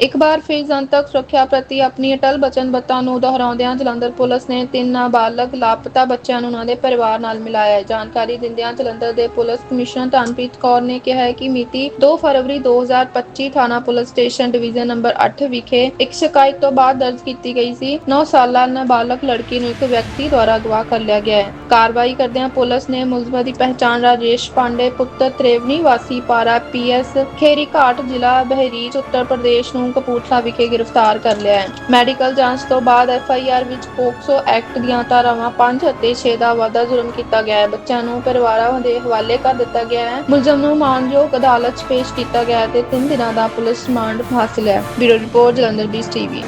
ਇੱਕ ਵਾਰ ਫਿਰ ਜਨਤਕ ਸੁਰੱਖਿਆ ਪ੍ਰਤੀ ਆਪਣੀ ਅਟਲ ਵਚਨਬੱਧਤਾ ਨੂੰ ਦੁਹਰਾਉਂਦਿਆਂ ਜਲੰਧਰ ਪੁਲਿਸ ਨੇ ਤਿੰਨ ਨਾਬਾਲਗ, ਲਾਪਤਾ ਬੱਚਿਆਂ ਨੂੰ ਉਹਨਾਂ ਦੇ ਪਰਿਵਾਰ ਨਾਲ ਮਿਲਾਇਆ ਹੈ। ਜਾਣਕਾਰੀ ਦਿੰਦਿਆਂ ਜਲੰਧਰ ਦੇ ਪੁਲਿਸ ਕਮਿਸ਼ਨਰ ਧਨਪ੍ਰੀਤ ਕੌਰ ਨੇ ਕਿਹਾ ਹੈ ਕਿ ਮਿਤੀ 2 ਫਰਵਰੀ 2025 ਥਾਣਾ ਪੁਲਿਸ ਸਟੇਸ਼ਨ ਡਿਵੀਜ਼ਨ ਨੰਬਰ 8 ਵਿਖੇ ਇੱਕ ਸ਼ਿਕਾਇਤ ਤੋਂ ਬਾਅਦ ਦਰਜ ਕੀਤੀ ਗਈ ਸੀ 9 ਸਾਲਾ ਨਾਬਾਲਗ ਲੜਕੀ ਨੂੰ ਇੱਕ ਵਿਅਕਤੀ ਦੁਆਰਾ ਅਗਵਾ ਕਰ ਲਿਆ ਗਿਆ ਹੈ। ਕਾਰਵਾਈ ਕਰਦਿਆਂ ਪੁਲਿਸ ਨੇ ਮੁਲਜ਼ਮਾਂ ਦੀ ਪਹਿਚਾਣ ਰਾਜੇਸ਼ ਪਾਂਡੇ, ਪੁੱਤਰ ਤ੍ਰੇਵਨੀ ਵਾਸੀ ਪਾਰਾ ਪੀਐਸ ਖੇਰੀ ਘਾਟ ਜ਼ਿਲ੍ਹਾ ਬਹਿਰੀਚ, ਉੱਤਰ ਪ੍ਰਦੇਸ਼ ਨੂੰ ਕਪੂਰਥਲਾ ਵਿਖੇ ਗ੍ਰਿਫਤਾਰ ਕਰ ਲਿਆ ਹੈ। ਮੈਡੀਕਲ ਜਾਂਚ ਤੋਂ ਬਾਅਦ ਐਫਆਈਆਰ ਵਿੱਚ ਪੋਕਸੋ ਐਕਟ ਦੀਆਂ ਧਾਰਾਵਾਂ 5 ਅਤੇ 6 ਦਾ ਵਾਧਾ ਜੁਰਮ ਕੀਤਾ ਗਿਆ ਹੈ। ਬੱਚਿਆਂ ਨੂੰ ਪਰਿਵਾਰਾਂ ਦੇ ਹਵਾਲੇ ਕਰ ਦਿੱਤਾ ਗਿਆ ਹੈ। ਮੁਲਜ਼ਮ ਨੂੰ ਮਾਨਯੋਗ ਅਦਾਲਤ 'ਚ ਪੇਸ਼ ਕੀਤਾ ਗਿਆ ਤੇ 3 ਦਿਨਾਂ ਦਾ ਪੁਲਿਸ ਰਿਮਾਂਡ ਹਾਸਲ ਹੈ। ਬਿਊਰੋ ਰਿਪੋਰਟ, ਜਲੰਧਰ ਬੀਸ ਟੀਵੀ।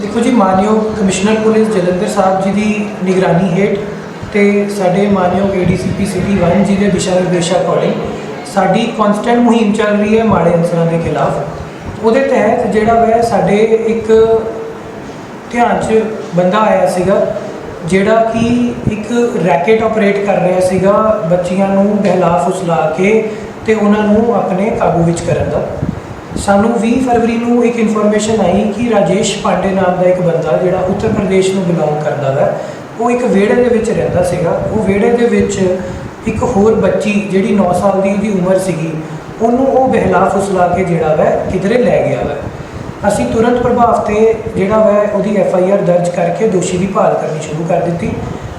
ਦੇਖੋ ਜੀ, ਮਾਨਯੋਗ ਕਮਿਸ਼ਨਰ ਪੁਲਿਸ ਜਲੰਧਰ ਸਾਹਿਬ ਜੀ ਦੀ ਨਿਗਰਾਨੀ ਹੇਠ ਤੇ ਸਾਡੇ ਮਾਨਯੋਗ ਏਡੀਸੀਪੀ ਸਿਟੀ 1 ਜੀ ਦੇ ਦਿਸ਼ਾ ਨਿਰਦੇਸ਼ਾਂ ਅਕੋਰਡਿੰਗ ਸਾਡੀ ਕਨਸਟੈਂਟ ਮੁਹਿੰਮ ਚੱਲ ਰਹੀ ਹੈ ਮਾੜੇ ਅਨਸਰਾਂ ਦੇ ਖਿਲਾਫ। ਉਹਦੇ ਤਹਿਤ ਜਿਹੜਾ ਵੈ ਸਾਡੇ ਇੱਕ ਧਿਆਨ 'ਚ ਬੰਦਾ ਆਇਆ ਸੀਗਾ, ਜਿਹੜਾ ਕਿ ਇੱਕ ਰੈਕੇਟ ਆਪਰੇਟ ਕਰ ਰਿਹਾ ਸੀਗਾ ਬੱਚੀਆਂ ਨੂੰ ਬਹਿਲਾ ਫੁਸਲਾ ਕੇ ਤੇ ਉਹਨਾਂ ਨੂੰ ਆਪਣੇ ਕਾਬੂ ਵਿੱਚ ਕਰਨ ਦਾ। ਸਾਨੂੰ 20 ਫਰਵਰੀ ਨੂੰ ਇੱਕ ਇਨਫੋਰਮੇਸ਼ਨ ਆਈ ਕਿ ਰਾਜੇਸ਼ ਪਾਂਡੇ ਨਾਮ ਦਾ ਇੱਕ ਬੰਦਾ ਜਿਹੜਾ ਉੱਤਰ ਪ੍ਰਦੇਸ਼ ਨੂੰ ਬਿਲੋਂਗ ਕਰਦਾ ਹੈ ਉਹ ਇੱਕ ਵਿਹੜੇ ਦੇ ਵਿੱਚ ਰਹਿੰਦਾ ਸੀਗਾ। ਉਹ ਵਿਹੜੇ ਦੇ ਵਿੱਚ ਇੱਕ ਹੋਰ ਬੱਚੀ ਜਿਹੜੀ 9 ਸਾਲ ਦੀ ਉਹਦੀ ਉਮਰ ਸੀਗੀ ਉਹਨੂੰ ਉਹ ਬਹਿਲਾ ਫੁਸਲਾ ਕੇ ਜਿਹੜਾ ਵੈ ਕਿਧਰੇ ਲੈ ਗਿਆ ਵੈ। ਅਸੀਂ ਤੁਰੰਤ ਪ੍ਰਭਾਵ ਤੇ ਜਿਹੜਾ ਵੈ ਉਹਦੀ ਐਫ ਆਈ ਆਰ ਦਰਜ ਕਰਕੇ ਦੋਸ਼ੀ ਦੀ ਭਾਲ ਕਰਨੀ ਸ਼ੁਰੂ ਕਰ ਦਿੱਤੀ।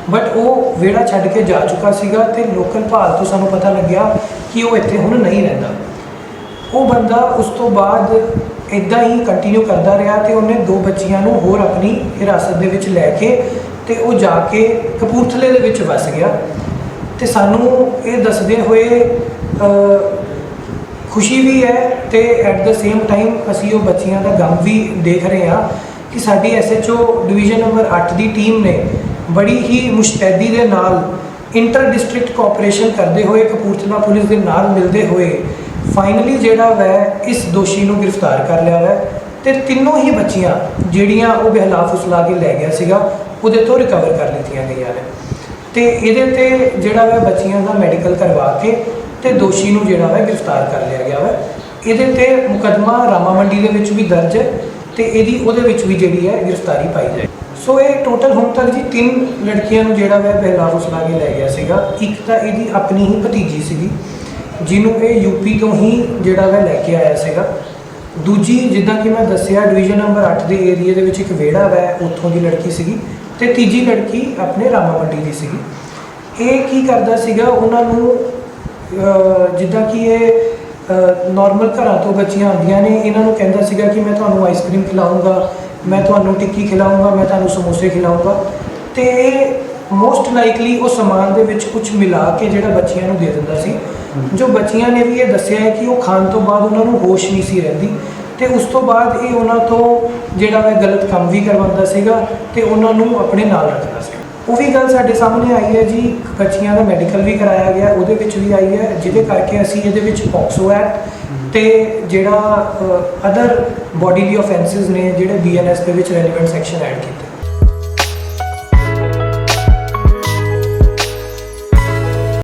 ਬਟ ਉਹ ਵਿਹੜਾ ਛੱਡ ਕੇ ਜਾ ਚੁੱਕਾ ਸੀਗਾ ਤੇ ਲੋਕਲ ਭਾਲ ਤੋਂ ਸਾਨੂੰ ਪਤਾ ਲੱਗਿਆ ਕਿ ਉਹ ਇੱਥੇ ਹੁਣ ਨਹੀਂ ਰਹਿੰਦਾ। ਉਹ ਬੰਦਾ ਉਸ ਤੋਂ ਬਾਅਦ ਇਦਾਂ ਹੀ ਕੰਟੀਨਿਊ ਕਰਦਾ ਰਿਹਾ ਤੇ ਉਹਨੇ ਦੋ ਬੱਚੀਆਂ ਨੂੰ ਹੋਰ ਆਪਣੀ ਹਿਰਾਸਤ ਦੇ ਵਿੱਚ ਲੈ ਕੇ ਤੇ ਉਹ ਜਾ ਕੇ ਕਪੂਰਥਲੇ ਦੇ ਵਿੱਚ ਵਸ ਗਿਆ। ਤੇ ਸਾਨੂੰ ਇਹ ਦੱਸਦੇ ਹੋਏ ਖੁਸ਼ੀ ਵੀ ਹੈ ਤੇ ਐਟ ਦ ਸੇਮ ਟਾਈਮ ਅਸੀਂ ਉਹ ਬੱਚੀਆਂ ਦਾ ਗਮ ਵੀ ਦੇਖ ਰਹੇ ਹਾਂ ਕਿ ਸਾਡੀ ਐਸਐਚਓ ਡਿਵੀਜ਼ਨ ਨੰਬਰ 8 ਦੀ ਟੀਮ ਨੇ ਬੜੀ ਹੀ ਮੁਸ਼ਤੈਦੀ ਦੇ ਨਾਲ ਇੰਟਰ ਡਿਸਟ੍ਰਿਕਟ ਕੋਆਪਰੇਸ਼ਨ ਕਰਦੇ ਹੋਏ ਕਪੂਰਥਲਾ ਪੁਲਿਸ ਦੇ ਨਾਲ ਮਿਲਦੇ ਹੋਏ ਫਾਈਨਲੀ ਜਿਹੜਾ ਵੈ ਇਸ ਦੋਸ਼ੀ ਨੂੰ ਗ੍ਰਿਫਤਾਰ ਕਰ ਲਿਆ ਵੈ ਤੇ ਤਿੰਨੋਂ ਹੀ ਬੱਚੀਆਂ ਜਿਹੜੀਆਂ ਉਹ ਬਹਿਲਾ ਫੁਸਲਾ ਕੇ ਲੈ ਗਿਆ ਸੀਗਾ, ਉਹਦੇ ਤੋਂ ਰਿਕਵਰ ਕਰ ਲਿੱਤੀਆਂ ਗਈਆਂ ਨੇ। ਤੇ ਇਹਦੇ ਤੇ ਜਿਹੜਾ ਵੈ ਬੱਚੀਆਂ ਦਾ ਮੈਡੀਕਲ ਕਰਵਾ ਕੇ ਤੇ ਦੋਸ਼ੀ ਨੂੰ ਜਿਹੜਾ ਵੈ ਗ੍ਰਿਫਤਾਰ ਕਰ ਲਿਆ ਗਿਆ ਵੈ। ਇਹਦੇ ਤੇ ਮੁਕਦਮਾ ਰਾਮਾ ਮੰਡੀ ਦੇ ਵਿੱਚ ਵੀ ਦਰਜ ਹੈ ਤੇ ਇਹਦੀ ਉਹਦੇ ਵਿੱਚ ਵੀ ਜਿਹੜੀ ਹੈ ਗ੍ਰਿਫਤਾਰੀ ਪਾਈ ਜਾਏ ਸੋ ਇਹ ਟੋਟਲ ਹੁਣ ਤੱਕ ਜੀ ਤਿੰਨ ਲੜਕੀਆਂ ਨੂੰ ਜਿਹੜਾ ਵੈ ਬਹਿਲਾ ਫੁਸਲਾ ਕੇ ਲੈ ਗਿਆ ਸੀਗਾ। ਇੱਕ ਤਾਂ ਇਹਦੀ ਆਪਣੀ ਹੀ ਭਤੀਜੀ ਸੀਗੀ, ਜਿਹਨੂੰ ਇਹ ਯੂਪੀ ਤੋਂ ਹੀ ਜਿਹੜਾ ਵੈ ਲੈ ਕੇ ਆਇਆ ਸੀਗਾ। ਦੂਜੀ, ਜਿੱਦਾਂ ਕਿ ਮੈਂ ਦੱਸਿਆ ਡਿਵੀਜ਼ਨ ਨੰਬਰ 8 ਦੇ ਏਰੀਆ ਦੇ ਵਿੱਚ ਇੱਕ ਵਿਹੜਾ ਵੈ, ਉੱਥੋਂ ਦੀ ਲੜਕੀ ਸੀਗੀ ਤੇ ਤੀਜੀ ਲੜਕੀ ਆਪਣੇ ਰਾਮਾ ਮੰਡੀ ਦੀ ਸੀਗੀ। ਇਹ ਕੀ ਕਰਦਾ ਸੀਗਾ, ਉਹਨਾਂ ਨੂੰ ਜਿੱਦਾਂ ਕਿ ਇਹ ਨਾਰਮਲ ਘਰਾਂ ਤੋਂ ਬੱਚੀਆਂ ਆਉਂਦੀਆਂ ਨੇ, ਇਹਨਾਂ ਨੂੰ ਕਹਿੰਦਾ ਸੀਗਾ ਕਿ ਮੈਂ ਤੁਹਾਨੂੰ ਆਈਸਕ੍ਰੀਮ ਖਿਲਾਉਂਗਾ ਮੈਂ ਤੁਹਾਨੂੰ ਟਿੱਕੀ ਖਿਲਾਉਂਗਾ ਮੈਂ ਤੁਹਾਨੂੰ ਸਮੋਸੇ ਖਿਲਾਉਂਗਾ ਤੇ ਇਹ ਮੋਸਟ ਲਾਈਕਲੀ ਉਹ ਸਮਾਨ ਦੇ ਵਿੱਚ ਕੁਝ ਮਿਲਾ ਕੇ ਜਿਹੜਾ ਬੱਚਿਆਂ ਨੂੰ ਦੇ ਦਿੰਦਾ ਸੀ। ਜੋ ਬੱਚਿਆਂ ਨੇ ਵੀ ਇਹ ਦੱਸਿਆ ਹੈ ਕਿ ਉਹ ਖਾਣ ਤੋਂ ਬਾਅਦ ਉਹਨਾਂ ਨੂੰ ਹੋਸ਼ ਨਹੀਂ ਸੀ ਰਹਿੰਦੀ। ਤੇ ਉਸ ਤੋਂ ਬਾਅਦ ਇਹ ਉਹਨਾਂ ਤੋਂ ਜਿਹੜਾ ਹੈ ਗਲਤ ਕੰਮ ਵੀ ਕਰਵਾਉਂਦਾ ਸੀਗਾ ਤੇ ਉਹਨਾਂ ਨੂੰ ਆਪਣੇ ਨਾਲ ਰੱਖਦਾ ਸੀ ਉਹ ਵੀ ਗੱਲ ਸਾਡੇ ਸਾਹਮਣੇ ਆਈ ਹੈ ਜੀ ਬੱਚੀਆਂ ਦਾ ਮੈਡੀਕਲ ਵੀ ਕਰਾਇਆ ਗਿਆ, ਉਹਦੇ ਵਿੱਚ ਵੀ ਆਈ ਹੈ, ਜਿਹਦੇ ਕਰਕੇ ਅਸੀਂ ਇਹਦੇ ਵਿੱਚ ਪੌਕਸੋ ਐਕਟ ਤੇ ਜਿਹੜਾ ਅਦਰ ਬੋਡੀਲੀ ਆਫੈਂਸਸ ਨੇ, ਜਿਹੜੇ ਬੀਐਨਐਸ ਦੇ ਵਿੱਚ ਰੈਲੇਵੈਂਟ ਸੈਕਸ਼ਨ ਐਡ ਕੀਤੇ।